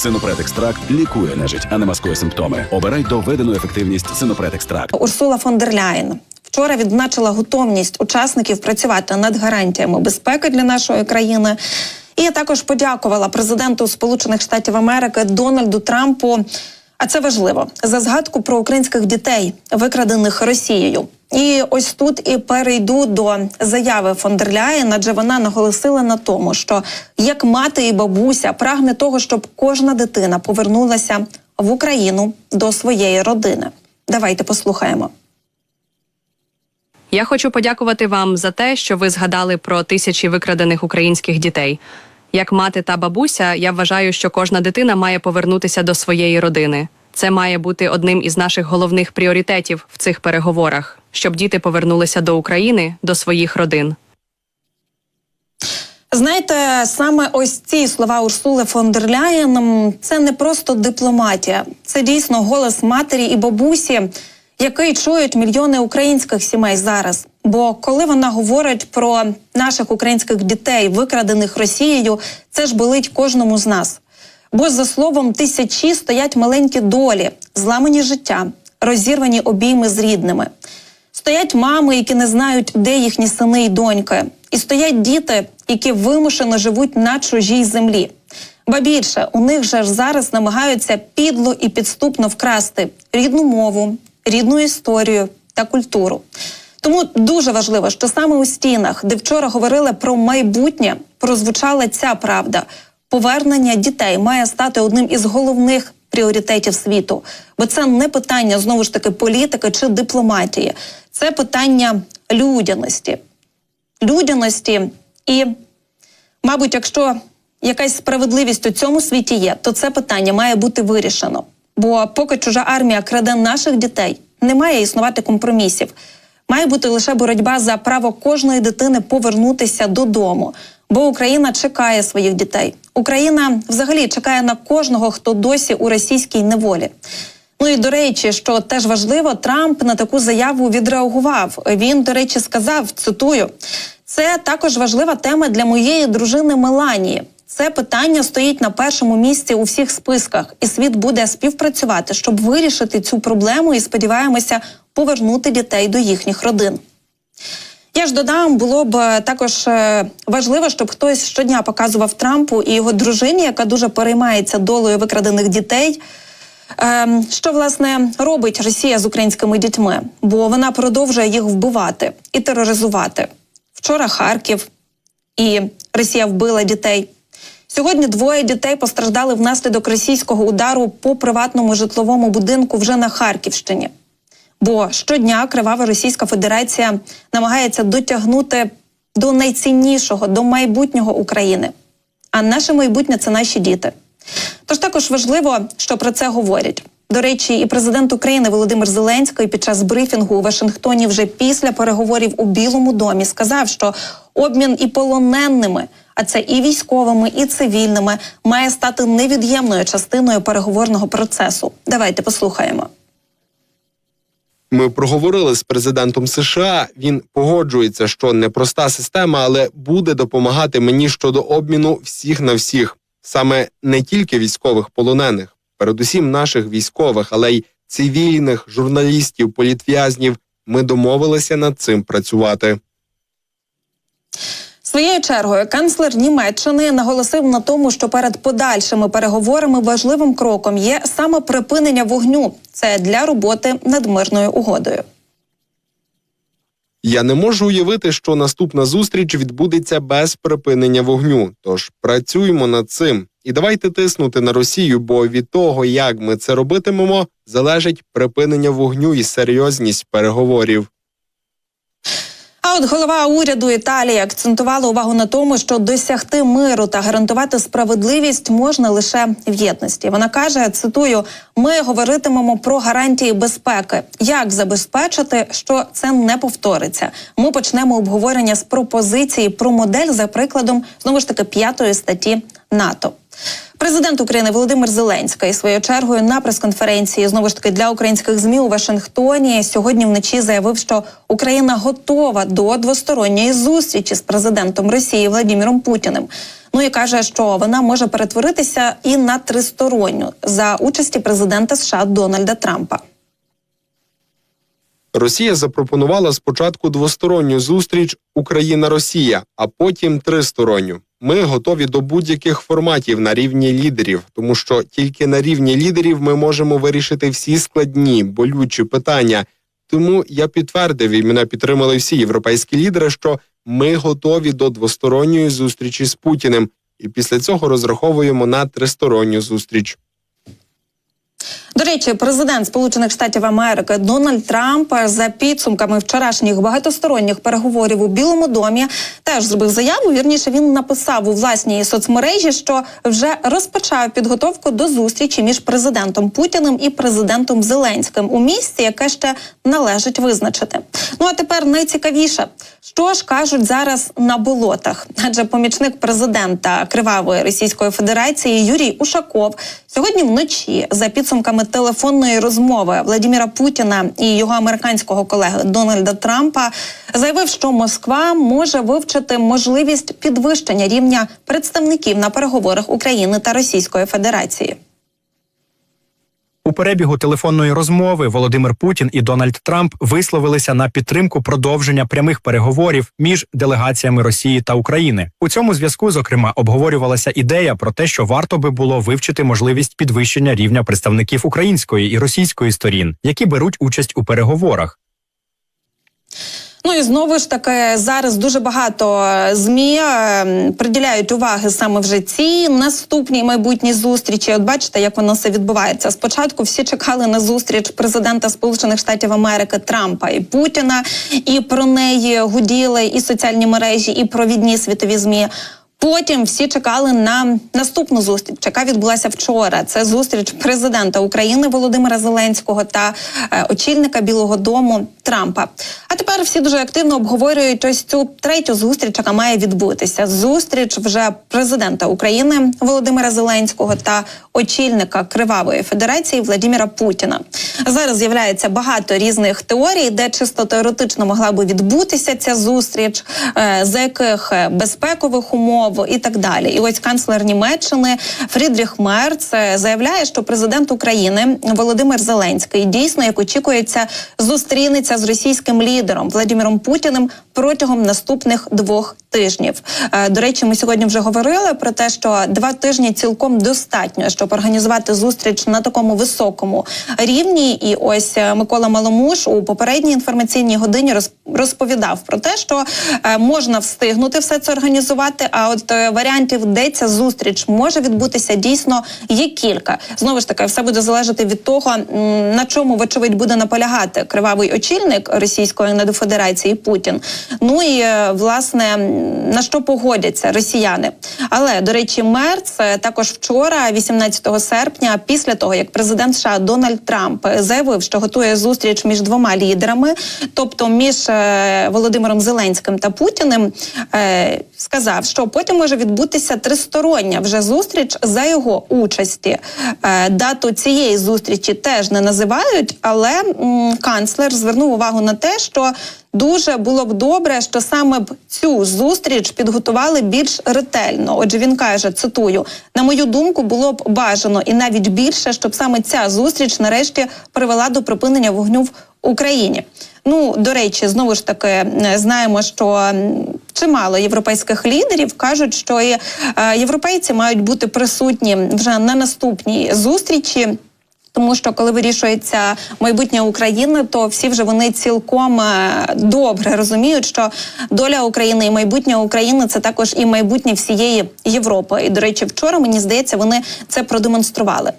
Синопред екстракт лікує нежить, а не маскує симптоми. Обирай доведену ефективність Синопред екстракт. Урсула фон дер Ляєн вчора відзначила готовність учасників працювати над гарантіями безпеки для нашої країни. І я також подякувала президенту Сполучених Штатів Америки Дональду Трампу. А це важливо за згадку про українських дітей, викрадених Росією. І ось тут і перейду до заяви фон дер Ляєн, адже вона наголосила на тому, що як мати і бабуся прагне того, щоб кожна дитина повернулася в Україну до своєї родини. Давайте послухаємо. Я хочу подякувати вам за те, що ви згадали про тисячі викрадених українських дітей. Як мати та бабуся, я вважаю, що кожна дитина має повернутися до своєї родини. Це має бути одним із наших головних пріоритетів в цих переговорах, щоб діти повернулися до України, до своїх родин. Знаєте, саме ось ці слова Урсули фон дер Ляєн це не просто дипломатія, це дійсно голос матері і бабусі, який чують мільйони українських сімей зараз. Бо коли вона говорить про наших українських дітей, викрадених Росією, це ж болить кожному з нас. Бо за словом тисячі стоять маленькі долі, зламані життя, розірвані обійми з рідними. Стоять мами, які не знають, де їхні сини і доньки, і стоять діти, які вимушено живуть на чужій землі. Ба більше у них же ж зараз намагаються підло і підступно вкрасти рідну мову, рідну історію та культуру. Тому дуже важливо, що саме у стінах, де вчора говорили про майбутнє, прозвучала ця правда. Повернення дітей має стати одним із головних пріоритетів світу, бо це не питання знову ж таки політики чи дипломатії, це питання людяності. Людяності і, мабуть, якщо якась справедливість у цьому світі є, то це питання має бути вирішено. Бо поки чужа армія краде наших дітей, не має існувати компромісів. Має бути лише боротьба за право кожної дитини повернутися додому. Бо Україна чекає своїх дітей. Україна взагалі чекає на кожного, хто досі у російській неволі. Ну і до речі, що теж важливо, Трамп на таку заяву відреагував. Він, до речі, сказав: цитую: це також важлива тема для моєї дружини Меланії. Це питання стоїть на першому місці у всіх списках, і світ буде співпрацювати, щоб вирішити цю проблему. І сподіваємося повернути дітей до їхніх родин. Я ж додам, було б е, також е, важливо, щоб хтось щодня показував Трампу і його дружині, яка дуже переймається долею викрадених дітей. Е, Що власне робить Росія з українськими дітьми? Бо вона продовжує їх вбивати і тероризувати. Вчора Харків і Росія вбила дітей. Сьогодні двоє дітей постраждали внаслідок російського удару по приватному житловому будинку вже на Харківщині. Бо щодня кривава Російська Федерація намагається дотягнути до найціннішого, до майбутнього України. А наше майбутнє це наші діти. Тож також важливо, що про це говорять. До речі, і президент України Володимир Зеленський під час брифінгу у Вашингтоні вже після переговорів у Білому домі сказав, що обмін і полоненними, а це і військовими, і цивільними, має стати невід'ємною частиною переговорного процесу. Давайте послухаємо. Ми проговорили з президентом США. Він погоджується, що непроста система, але буде допомагати мені щодо обміну всіх на всіх, саме не тільки військових полонених, передусім наших військових, але й цивільних, журналістів, політв'язнів. Ми домовилися над цим працювати. Своєю чергою канцлер Німеччини наголосив на тому, що перед подальшими переговорами важливим кроком є саме припинення вогню. Це для роботи над мирною угодою. Я не можу уявити, що наступна зустріч відбудеться без припинення вогню. Тож працюємо над цим. І давайте тиснути на Росію, бо від того, як ми це робитимемо, залежить припинення вогню і серйозність переговорів. А от голова уряду Італії акцентувала увагу на тому, що досягти миру та гарантувати справедливість можна лише в єдності. Вона каже: цитую: ми говоритимемо про гарантії безпеки. Як забезпечити, що це не повториться? Ми почнемо обговорення з пропозиції про модель за прикладом знову ж таки п'ятої статті НАТО. Президент України Володимир Зеленський своєю чергою на прес-конференції знову ж таки для українських змі у Вашингтоні сьогодні вночі заявив, що Україна готова до двосторонньої зустрічі з президентом Росії Владимиром Путіним. Ну і каже, що вона може перетворитися і на тристоронню за участі президента США Дональда Трампа. Росія запропонувала спочатку двосторонню зустріч Україна-Росія, а потім тристоронню. Ми готові до будь-яких форматів на рівні лідерів, тому що тільки на рівні лідерів ми можемо вирішити всі складні, болючі питання. Тому я підтвердив і мене підтримали всі європейські лідери, що ми готові до двосторонньої зустрічі з Путіним, і після цього розраховуємо на тристоронню зустріч. До речі, президент Сполучених Штатів Америки Дональд Трамп за підсумками вчорашніх багатосторонніх переговорів у Білому домі теж зробив заяву. Вірніше він написав у власній соцмережі, що вже розпочав підготовку до зустрічі між президентом Путіним і президентом Зеленським у місці, яке ще належить визначити. Ну а тепер найцікавіше, що ж кажуть зараз на болотах, адже помічник президента Кривавої Російської Федерації Юрій Ушаков сьогодні вночі за підсумками телефонної розмови Владіміра Путіна і його американського колеги Дональда Трампа заявив, що Москва може вивчити можливість підвищення рівня представників на переговорах України та Російської Федерації. У перебігу телефонної розмови Володимир Путін і Дональд Трамп висловилися на підтримку продовження прямих переговорів між делегаціями Росії та України. У цьому зв'язку, зокрема, обговорювалася ідея про те, що варто би було вивчити можливість підвищення рівня представників української і російської сторін, які беруть участь у переговорах. Ну і знову ж таки зараз дуже багато е, змі е, приділяють уваги саме вже цій наступній майбутній зустрічі. От бачите, як воно все відбувається. Спочатку всі чекали на зустріч президента Сполучених Штатів Америки Трампа і Путіна, і про неї гуділи і соціальні мережі, і провідні світові змі. Потім всі чекали на наступну зустріч, яка відбулася вчора. Це зустріч президента України Володимира Зеленського та е, очільника Білого Дому Трампа. А тепер всі дуже активно обговорюють ось цю третю зустріч, яка має відбутися. Зустріч вже президента України Володимира Зеленського та очільника Кривавої Федерації Владимира Путіна. Зараз з'являється багато різних теорій, де чисто теоретично могла би відбутися ця зустріч, е, за яких е, безпекових умов і так далі. І ось канцлер Німеччини Фрідріх Мерц е, заявляє, що президент України Володимир Зеленський дійсно, як очікується, зустрінеться з російським лідером Владимиром Путіним протягом наступних двох тижнів. Е, До речі, ми сьогодні вже говорили про те, що два тижні цілком достатньо, щоб організувати зустріч на такому високому рівні. І ось е, Микола Маломуш у попередній інформаційній годині роз- розповідав про те, що можна встигнути все це організувати. А от е, варіантів, де ця зустріч може відбутися, дійсно є кілька. Знову ж таки, все буде залежати від того, на чому вочевидь буде наполягати кривавий очільник Російської Федерації Путін. Ну і е, власне на що погодяться росіяни. Але до речі, Мерц також вчора, 18 серпня, після того як президент США Дональд Трамп заявив, що готує зустріч між двома лідерами, тобто між е, Володимиром Зеленським та Путіним, сказав, що потім може відбутися тристороння вже зустріч за його участі. Е, дату цієї зустрічі теж не називають, але канцлер звернув увагу на те, що Дуже було б добре, що саме б цю зустріч підготували більш ретельно. Отже, він каже: цитую: на мою думку, було б бажано і навіть більше, щоб саме ця зустріч нарешті привела до припинення вогню в Україні. Ну до речі, знову ж таки е, знаємо, що чимало європейських лідерів кажуть, що і е, європейці мають бути присутні вже на наступній зустрічі. Тому що коли вирішується майбутнє України, то всі вже вони цілком е, добре розуміють, що доля України і майбутнє України це також і майбутнє всієї Європи. І до речі, вчора мені здається, вони це продемонстрували.